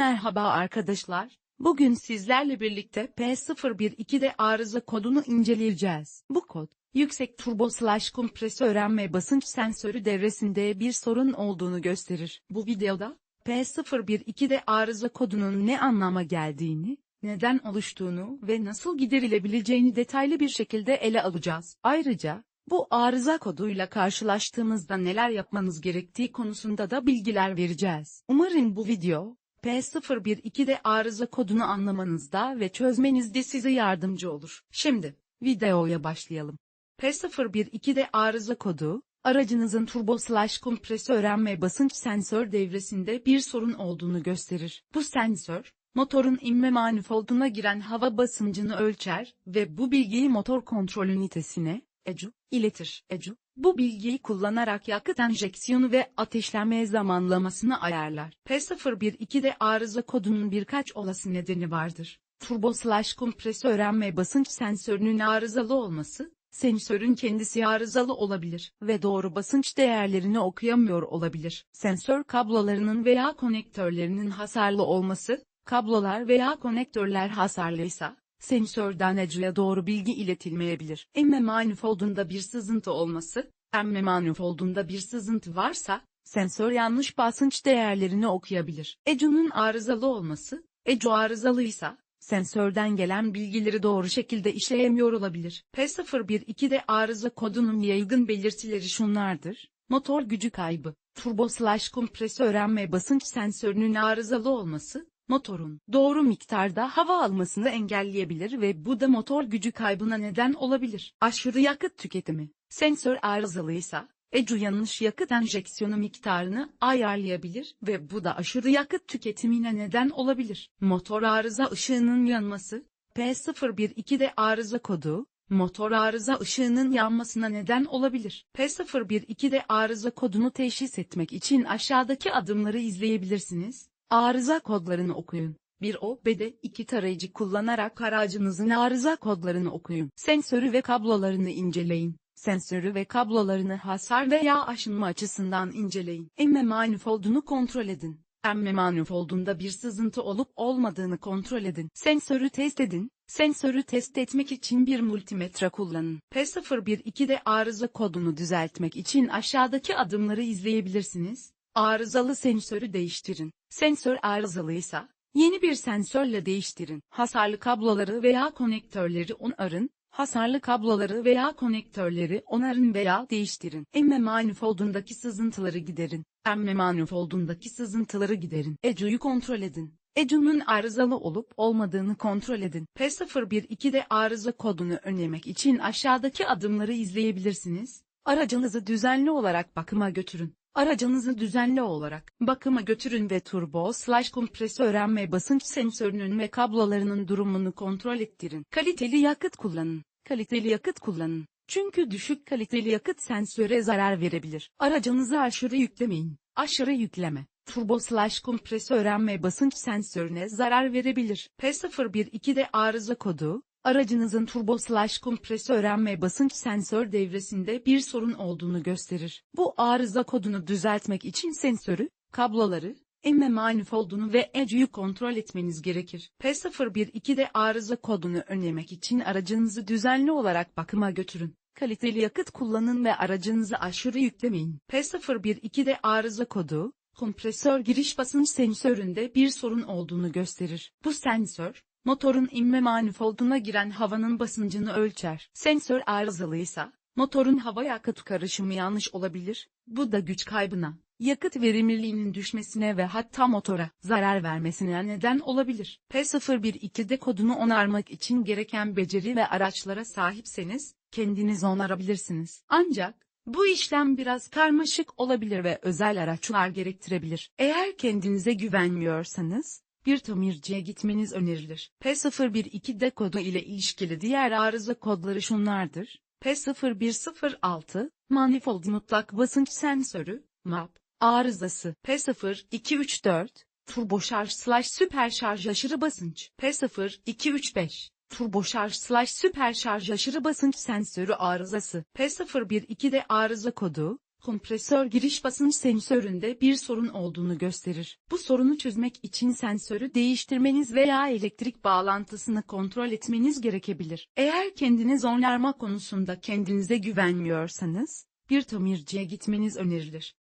Merhaba arkadaşlar. Bugün sizlerle birlikte P012'de arıza kodunu inceleyeceğiz. Bu kod, yüksek turbo slash kompresör öğrenme basınç sensörü devresinde bir sorun olduğunu gösterir. Bu videoda, P012'de arıza kodunun ne anlama geldiğini, neden oluştuğunu ve nasıl giderilebileceğini detaylı bir şekilde ele alacağız. Ayrıca, bu arıza koduyla karşılaştığımızda neler yapmanız gerektiği konusunda da bilgiler vereceğiz. Umarım bu video, P012'de arıza kodunu anlamanızda ve çözmenizde size yardımcı olur. Şimdi, videoya başlayalım. P012'de arıza kodu, aracınızın turbo slash kompresör öğrenme basınç sensör devresinde bir sorun olduğunu gösterir. Bu sensör, motorun inme manifolduna giren hava basıncını ölçer ve bu bilgiyi motor kontrol ünitesine, ECU, iletir. ECU, bu bilgiyi kullanarak yakıt enjeksiyonu ve ateşlenme zamanlamasını ayarlar. P012'de arıza kodunun birkaç olası nedeni vardır. Turbo slash kompresör öğrenme basınç sensörünün arızalı olması, sensörün kendisi arızalı olabilir ve doğru basınç değerlerini okuyamıyor olabilir. Sensör kablolarının veya konektörlerinin hasarlı olması, kablolar veya konektörler hasarlıysa, sensörden ECU'ya doğru bilgi iletilmeyebilir. Emme manifoldunda bir sızıntı olması, emme manifoldunda bir sızıntı varsa, sensör yanlış basınç değerlerini okuyabilir. ECU'nun arızalı olması, ECU arızalıysa, sensörden gelen bilgileri doğru şekilde işleyemiyor olabilir. P012'de arıza kodunun yaygın belirtileri şunlardır. Motor gücü kaybı, turbo slash kompresör öğrenme basınç sensörünün arızalı olması, motorun doğru miktarda hava almasını engelleyebilir ve bu da motor gücü kaybına neden olabilir. Aşırı yakıt tüketimi, sensör arızalıysa, ECU yanlış yakıt enjeksiyonu miktarını ayarlayabilir ve bu da aşırı yakıt tüketimine neden olabilir. Motor arıza ışığının yanması, P012'de arıza kodu, motor arıza ışığının yanmasına neden olabilir. P012'de arıza kodunu teşhis etmek için aşağıdaki adımları izleyebilirsiniz. Arıza kodlarını okuyun. 1 OBD 2 tarayıcı kullanarak aracınızın arıza kodlarını okuyun. Sensörü ve kablolarını inceleyin. Sensörü ve kablolarını hasar veya aşınma açısından inceleyin. Emme manifoldunu kontrol edin. Emme manifoldunda bir sızıntı olup olmadığını kontrol edin. Sensörü test edin. Sensörü test etmek için bir multimetre kullanın. P012'de arıza kodunu düzeltmek için aşağıdaki adımları izleyebilirsiniz. Arızalı sensörü değiştirin. Sensör arızalıysa, yeni bir sensörle değiştirin. Hasarlı kabloları veya konektörleri onarın. Hasarlı kabloları veya konektörleri onarın veya değiştirin. Emme manifoldundaki sızıntıları giderin. Emme manifoldundaki sızıntıları giderin. ECU'yu kontrol edin. ECU'nun arızalı olup olmadığını kontrol edin. P012'de arıza kodunu önlemek için aşağıdaki adımları izleyebilirsiniz. Aracınızı düzenli olarak bakıma götürün. Aracınızı düzenli olarak bakıma götürün ve turbo slash kompresör öğrenme basınç sensörünün ve kablolarının durumunu kontrol ettirin. Kaliteli yakıt kullanın. Kaliteli yakıt kullanın. Çünkü düşük kaliteli yakıt sensöre zarar verebilir. Aracınızı aşırı yüklemeyin. Aşırı yükleme. Turbo slash kompresör öğrenme basınç sensörüne zarar verebilir. P012'de arıza kodu, aracınızın turbo slash kompresör öğrenme basınç sensör devresinde bir sorun olduğunu gösterir. Bu arıza kodunu düzeltmek için sensörü, kabloları, emme manifoldunu ve ECU'yu kontrol etmeniz gerekir. P012'de arıza kodunu önlemek için aracınızı düzenli olarak bakıma götürün. Kaliteli yakıt kullanın ve aracınızı aşırı yüklemeyin. P012'de arıza kodu, kompresör giriş basınç sensöründe bir sorun olduğunu gösterir. Bu sensör, motorun inme manifolduna giren havanın basıncını ölçer. Sensör arızalıysa, motorun hava yakıt karışımı yanlış olabilir, bu da güç kaybına, yakıt verimliliğinin düşmesine ve hatta motora zarar vermesine neden olabilir. P012'de kodunu onarmak için gereken beceri ve araçlara sahipseniz, kendiniz onarabilirsiniz. Ancak, bu işlem biraz karmaşık olabilir ve özel araçlar gerektirebilir. Eğer kendinize güvenmiyorsanız, bir tamirciye gitmeniz önerilir. P012 kodu ile ilişkili diğer arıza kodları şunlardır. P0106, manifold mutlak basınç sensörü, MAP, arızası. P0234, turbo şarj slash süper şarj aşırı basınç. P0235, turbo şarj slash süper şarj aşırı basınç sensörü arızası. P012'de arıza kodu, kompresör giriş basınç sensöründe bir sorun olduğunu gösterir. Bu sorunu çözmek için sensörü değiştirmeniz veya elektrik bağlantısını kontrol etmeniz gerekebilir. Eğer kendiniz onarma konusunda kendinize güvenmiyorsanız, bir tamirciye gitmeniz önerilir.